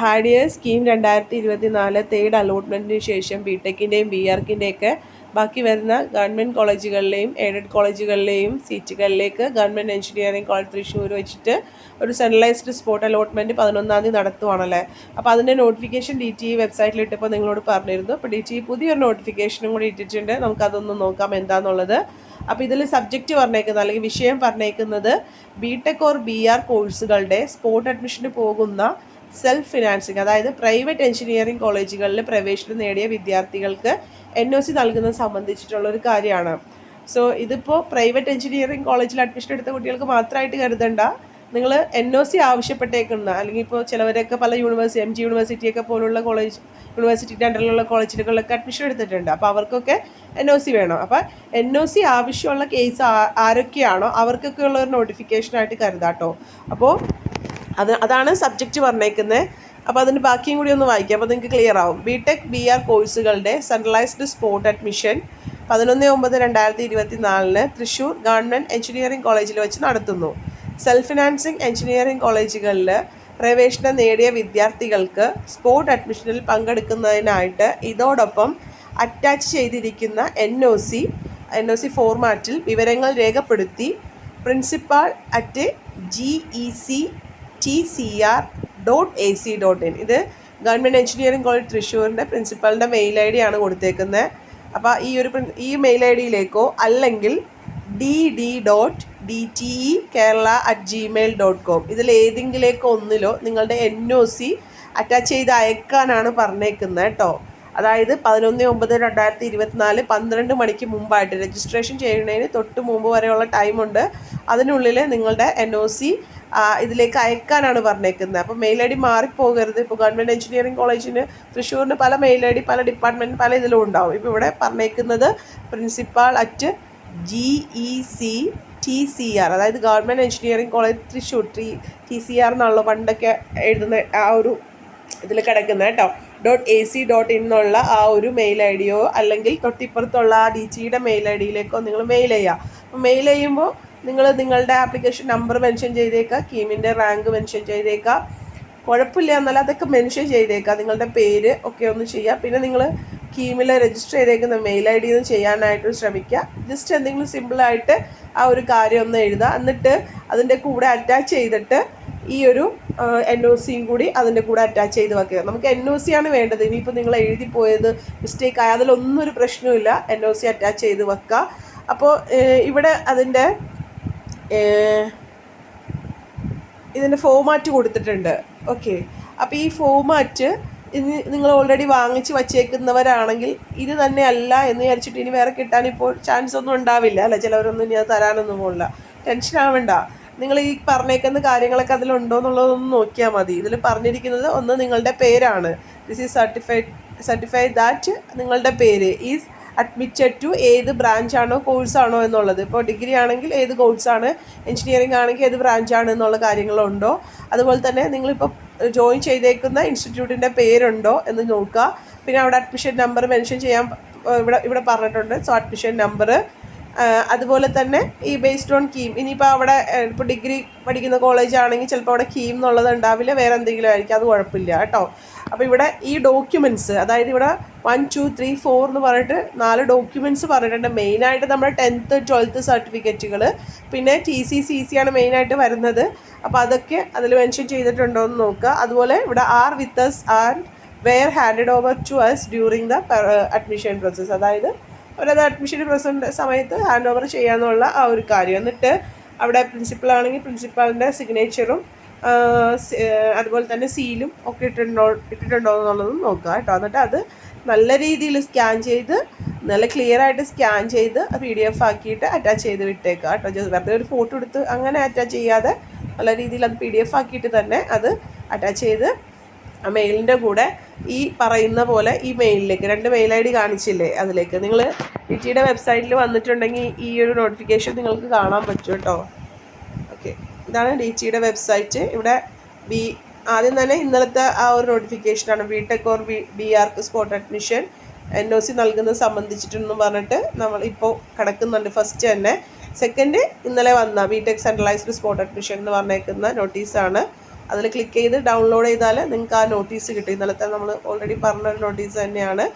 ഹാഡിയ scheme രണ്ടായിരത്തി ഇരുപത്തി നാല് തേർഡ് അലോട്ട്മെന്റിന് ശേഷം ബി ടെക്കിന്റെയും ബി ആർക്കിന്റെയൊക്കെ ബാക്കി വരുന്ന ഗവൺമെന്റ് കോളേജുകളിലെയും എയ്ഡഡ് കോളേജുകളിലെയും സീറ്റുകളിലേക്ക് ഗവൺമെന്റ് എഞ്ചിനീയറിംഗ് കോളേജ് തൃശ്ശൂർ വെച്ചിട്ട് ഒരു സെൻട്രലൈസ്ഡ് സ്പോട്ട് അലോട്ട്മെന്റ് പതിനൊന്നാം തീയതി നടത്തുവാണല്ലേ? അപ്പോൾ അതിന്റെ നോട്ടിഫിക്കേഷൻ ഡി ടി ഇ വെബ്സൈറ്റിൽ ഇട്ടപ്പോൾ നിങ്ങളോട് പറഞ്ഞിരുന്നു. അപ്പോൾ ഡി ടി ഇ പുതിയൊരു നോട്ടിഫിക്കേഷനും കൂടി ഇട്ടിട്ടുണ്ട്. നമുക്കതൊന്ന് നോക്കാം എന്താണെന്നുള്ളത് അപ്പോൾ ഇതിൽ സബ്ജക്റ്റ് പറഞ്ഞേക്കുന്നത് അല്ലെങ്കിൽ വിഷയം പറഞ്ഞേക്കുന്നത് B Tech or B R കോഴ്സുകളുടെ സ്പോട്ട് അഡ്മിഷന് പോകുന്ന സെൽഫ് ഫിനാൻസിങ് അതായത് പ്രൈവറ്റ് എഞ്ചിനീയറിംഗ് കോളേജുകളിൽ പ്രവേശനം നേടിയ വിദ്യാർത്ഥികൾക്ക് എൻ ഒ സി നൽകുന്നത് സംബന്ധിച്ചിട്ടുള്ള ഒരു കാര്യമാണ്. സോ ഇതിപ്പോൾ പ്രൈവറ്റ് എഞ്ചിനീയറിംഗ് കോളേജിൽ അഡ്മിഷൻ എടുത്ത കുട്ടികൾക്ക് മാത്രമായിട്ട് കരുതണ്ട. നിങ്ങൾ എൻ ഒ സി ആവശ്യപ്പെട്ടേക്കുന്ന അല്ലെങ്കിൽ ഇപ്പോൾ ചിലവരൊക്കെ പല യൂണിവേഴ്സിറ്റി എം ജി യൂണിവേഴ്സിറ്റിയൊക്കെ പോലുള്ള കോളേജ് യൂണിവേഴ്സിറ്റിന്റെ അണ്ടറിലുള്ള കോളേജുകളിലൊക്കെ അഡ്മിഷൻ എടുത്തിട്ടുണ്ട്. അപ്പോൾ അവർക്കൊക്കെ എൻ ഒ സി വേണം. അപ്പോൾ എൻ ഒ സി ആവശ്യമുള്ള കേസ് ആരൊക്കെയാണോ അവർക്കൊക്കെ ഉള്ള ഒരു നോട്ടിഫിക്കേഷനായിട്ട് കരുതാട്ടോ. അപ്പോൾ അത് അതാണ് സബ്ജക്റ്റ് പറഞ്ഞേക്കുന്നത് അപ്പോൾ അതിന്റെ ബാക്കിയും കൂടി ഒന്ന് വായിക്കാം. അപ്പോൾ നിങ്ങൾക്ക് ക്ലിയർ ആവും. ബി ടെക് ബി ആർ കോഴ്സുകളുടെ സെൻട്രലൈസ്ഡ് സ്പോട്ട് അഡ്മിഷൻ പതിനൊന്ന് ഒമ്പത് രണ്ടായിരത്തി ഇരുപത്തി നാലിന് തൃശ്ശൂർ ഗവൺമെന്റ് എഞ്ചിനീയറിംഗ് കോളേജിൽ വെച്ച് നടത്തുന്നു. സെൽഫ് ഫിനാൻസിങ് എഞ്ചിനീയറിംഗ് കോളേജുകളിൽ പ്രവേശനം നേടിയ വിദ്യാർത്ഥികൾക്ക് സ്പോട്ട് അഡ്മിഷനിൽ പങ്കെടുക്കുന്നതിനായിട്ട് ഇതോടൊപ്പം അറ്റാച്ച് ചെയ്തിരിക്കുന്ന N O C N O C ഫോർമാറ്റിൽ വിവരങ്ങൾ രേഖപ്പെടുത്തി principal at G E C T C R dot A C dot in ഇത് ഗവൺമെന്റ് എഞ്ചിനീയറിംഗ് കോളേജ് തൃശ്ശൂരിന്റെ പ്രിൻസിപ്പലിന്റെ മെയിൽ ഐ ഡി ആണ് കൊടുത്തേക്കുന്നത്. അപ്പോൾ ഈ ഒരു ഈ മെയിൽ ഐ ഡിയിലേക്കോ അല്ലെങ്കിൽ D D dot D T E Kerala at Gmail dot com ഇതിൽ ഏതെങ്കിലേക്കോ ഒന്നിലോ നിങ്ങളുടെ എൻ ഒ സി അറ്റാച്ച് ചെയ്ത് അയക്കാനാണ് പറഞ്ഞേക്കുന്നത് കേട്ടോ അതായത് പതിനൊന്ന് ഒമ്പത് രണ്ടായിരത്തി ഇരുപത്തിനാല് പന്ത്രണ്ട് മണിക്ക് മുമ്പായിട്ട് രജിസ്ട്രേഷൻ ചെയ്യുന്നതിന് തൊട്ട് മുമ്പ് വരെയുള്ള ടൈമുണ്ട് അതിനുള്ളിൽ നിങ്ങളുടെ എൻ ഒ സി ഇതിലേക്ക് അയക്കാനാണ് പറഞ്ഞേക്കുന്നത്. അപ്പോൾ മെയിൽ ഐ ഡി മാറിപ്പോകരുത്. ഇപ്പോൾ ഗവൺമെന്റ് എഞ്ചിനീയറിംഗ് കോളേജിന് തൃശ്ശൂരിന് പല മെയിൽ ഐ ഡി പല ഡിപ്പാർട്ട്മെന്റ് പല ഇതിലും ഉണ്ടാവും. ഇപ്പോൾ ഇവിടെ പറഞ്ഞേക്കുന്നത് principal at G E C T C R അതായത് government engineering college Thrissur. T T C R എന്നുള്ള പണ്ടൊക്കെ എഴുതുന്ന ആ ഒരു ഇതിൽ കിടക്കുന്നത് കേട്ടോ. Dot A C dot in എന്നുള്ള ആ ഒരു മെയിൽ ഐ ഡിയോ അല്ലെങ്കിൽ തൊട്ടിപ്പുറത്തുള്ള ആ ഡി ജിയുടെ മെയിൽ ഐ ഡിയിലേക്കോ നിങ്ങൾ മെയിൽ ചെയ്യുക. അപ്പോൾ മെയിൽ ചെയ്യുമ്പോൾ നിങ്ങൾ നിങ്ങളുടെ ആപ്ലിക്കേഷൻ നമ്പർ മെൻഷൻ ചെയ്തേക്കുക കീമിന്റെ റാങ്ക് മെൻഷൻ ചെയ്തേക്കുക. കുഴപ്പമില്ല എന്നാൽ അതൊക്കെ മെൻഷൻ ചെയ്തേക്കുക. നിങ്ങളുടെ പേര് ഒക്കെ ഒന്ന് ചെയ്യുക. പിന്നെ നിങ്ങൾ കീമിൽ രജിസ്റ്റർ ചെയ്തേക്കുന്ന മെയിൽ ഐ ഡി ഒന്ന് ചെയ്യാനായിട്ട് ശ്രമിക്കുക. ജസ്റ്റ് എന്തെങ്കിലും സിമ്പിളായിട്ട് ആ ഒരു കാര്യം ഒന്ന് എഴുതുക. എന്നിട്ട് അതിന്റെ കൂടെ അറ്റാച്ച് ചെയ്തിട്ട് ഈ ഒരു എൻ ഒ സിയും കൂടി അതിന്റെ കൂടെ അറ്റാച്ച് ചെയ്ത് വെക്കുക. നമുക്ക് എൻ ഒ സി ആണ് വേണ്ടത്. ഇനിയിപ്പോൾ നിങ്ങൾ എഴുതി പോയത് മിസ്റ്റേക്ക് ആയ. അതിലൊന്നും ഒരു പ്രശ്നവുമില്ല എൻ ഒ സി അറ്റാച്ച് ചെയ്ത് വെക്കുക. അപ്പോൾ ഇവിടെ അതിന്റെ ഇതിന്റെ ഫോമാറ്റ് കൊടുത്തിട്ടുണ്ട്. ഓക്കെ അപ്പോൾ ഈ ഫോമാറ്റ് ഇനി നിങ്ങൾ ഓൾറെഡി വാങ്ങിച്ച് വച്ചേക്കുന്നവരാണെങ്കിൽ ഇത് തന്നെ അല്ല എന്ന് വിചാരിച്ചിട്ട് ഇനി വേറെ കിട്ടാൻ ഇപ്പോൾ ചാൻസ് ഒന്നും ഉണ്ടാവില്ല അല്ല? ചിലവരൊന്നും ഇനി അത് തരാനൊന്നും പോകില്ല ടെൻഷൻ ആവണ്ട. നിങ്ങൾ ഈ പറഞ്ഞേക്കുന്ന കാര്യങ്ങളൊക്കെ അതിലുണ്ടോ എന്നുള്ളതൊന്ന് നോക്കിയാൽ മതി. ഇതിൽ പറഞ്ഞിരിക്കുന്നത് ഒന്ന് നിങ്ങളുടെ പേരാണ്. This is certified certified that നിങ്ങളുടെ പേര് ഈസ് അഡ്മിറ്റഡ് ടു ഏത് ബ്രാഞ്ചാണോ കോഴ്സാണോ എന്നുള്ളത്. ഇപ്പോൾ ഡിഗ്രി ആണെങ്കിൽ ഏത് കോഴ്സാണ് എഞ്ചിനീയറിംഗ് ആണെങ്കിൽ ഏത് ബ്രാഞ്ചാണ് എന്നുള്ള കാര്യങ്ങളുണ്ടോ. അതുപോലെ തന്നെ നിങ്ങളിപ്പോൾ ജോയിൻ ചെയ്തേക്കുന്ന ഇൻസ്റ്റിറ്റ്യൂട്ടിന്റെ പേരുണ്ടോ എന്ന് നോക്കുക. പിന്നെ അവിടെ അഡ്മിഷൻ നമ്പർ മെൻഷൻ ചെയ്യാൻ ഇവിടെ ഇവിടെ പറഞ്ഞിട്ടുണ്ട്. സോ അഡ്മിഷൻ നമ്പർ അതുപോലെ തന്നെ ഈ ബേസ്ഡ് ഓൺ കീം ഇനിയിപ്പോൾ അവിടെ ഇപ്പോൾ ഡിഗ്രി പഠിക്കുന്ന കോളേജ് ആണെങ്കിൽ ചിലപ്പോൾ അവിടെ കീം എന്നുള്ളത് ഉണ്ടാവില്ല വേറെ എന്തെങ്കിലും ആയിരിക്കും. അത് കുഴപ്പമില്ല കേട്ടോ. അപ്പോൾ ഇവിടെ ഈ ഡോക്യുമെന്റ്സ് അതായത് ഇവിടെ വൺ ടു ത്രീ ഫോർ എന്ന് പറഞ്ഞിട്ട് നാല് ഡോക്യുമെന്റ്സ് പറഞ്ഞിട്ടുണ്ട്. മെയിനായിട്ട് നമ്മുടെ ടെൻത്ത് ട്വൽത്ത് സർട്ടിഫിക്കറ്റുകൾ പിന്നെ ടി സി സി സി ആണ് മെയിനായിട്ട് വരുന്നത്. അപ്പോൾ അതൊക്കെ അതിൽ മെൻഷൻ ചെയ്തിട്ടുണ്ടോ എന്ന് നോക്കുക. അതുപോലെ ഇവിടെ are with us and were handed over to us during the admission process അതായത് അവരത് അഡ്മിഷൻ പ്രസന്റ് സമയത്ത് ഹാൻഡ് ഓവർ ചെയ്യാന്നുള്ള ആ ഒരു കാര്യം. എന്നിട്ട് അവിടെ പ്രിൻസിപ്പളാണെങ്കിൽ പ്രിൻസിപ്പാളിന്റെ സിഗ്നേച്ചറും അതുപോലെ തന്നെ സീലും ഒക്കെ ഇട്ടിട്ടുണ്ടോ ഇട്ടിട്ടുണ്ടോ എന്നുള്ളതും നോക്കുക കേട്ടോ. എന്നിട്ട് അത് നല്ല രീതിയിൽ സ്കാൻ ചെയ്ത് നല്ല ക്ലിയർ ആയിട്ട് സ്കാൻ ചെയ്ത് പി ഡി എഫ് ആക്കിയിട്ട് അറ്റാച്ച് ചെയ്ത് വിട്ടേക്കുക കേട്ടോ. വെറുതെ ഒരു ഫോട്ടോ എടുത്ത് അങ്ങനെ അറ്റാച്ച് ചെയ്യാതെ നല്ല രീതിയിൽ അത് പി ഡി എഫ് ആക്കിയിട്ട് തന്നെ അത് അറ്റാച്ച് ചെയ്ത് ആ മെയിലിന്റെ കൂടെ ഈ പറയുന്ന പോലെ ഈ മെയിലിലേക്ക് രണ്ട് മെയിൽ ഐ ഡി കാണിച്ചില്ലേ അതിലേക്ക്. നിങ്ങൾ ഇറ്റിയുടെ വെബ്സൈറ്റിൽ വന്നിട്ടുണ്ടെങ്കിൽ ഈ ഒരു നോട്ടിഫിക്കേഷൻ നിങ്ങൾക്ക് കാണാൻ പറ്റും കേട്ടോ. ഓക്കെ ഇതാണ് ഡി ടിയുടെ വെബ്സൈറ്റ് ഇവിടെ ബി ആദ്യം തന്നെ ഇന്നലത്തെ ആ ഒരു നോട്ടിഫിക്കേഷനാണ് B Tech or B B arch spot admission N O C നൽകുന്നത് സംബന്ധിച്ചിട്ടെന്ന് പറഞ്ഞിട്ട് നമ്മൾ ഇപ്പോൾ കിടക്കുന്നുണ്ട്. ഫസ്റ്റ് തന്നെ. സെക്കൻഡ് ഇന്നലെ വന്ന B Tech centralised spot admission എന്ന് പറഞ്ഞേക്കുന്ന നോട്ടീസാണ് അതിൽ ക്ലിക്ക് ചെയ്ത് ഡൗൺലോഡ് ചെയ്താൽ നിങ്ങൾക്ക് ആ നോട്ടീസ് കിട്ടും. ഇന്നലത്തെ നമ്മൾ ഓൾറെഡി പറഞ്ഞൊരു നോട്ടീസ് തന്നെയാണ്.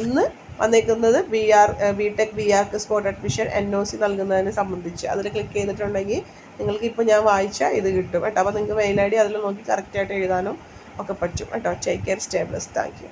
ഇന്ന് വന്നേക്കുന്നത് B R B Tech B arch spot admission N O C നൽകുന്നതിനെ സംബന്ധിച്ച്. അതിൽ ക്ലിക്ക് ചെയ്തിട്ടുണ്ടെങ്കിൽ നിങ്ങൾക്ക് ഇപ്പോൾ ഞാൻ വായിച്ച ഇത് കിട്ടും കേട്ടോ. അപ്പോൾ നിങ്ങൾക്ക് മെയിൽ ഐ ഡി അതിൽ നോക്കി കറക്റ്റായിട്ട് എഴുതാനും ഒക്കെ പറ്റും കേട്ടോ. Take care stay bless thank you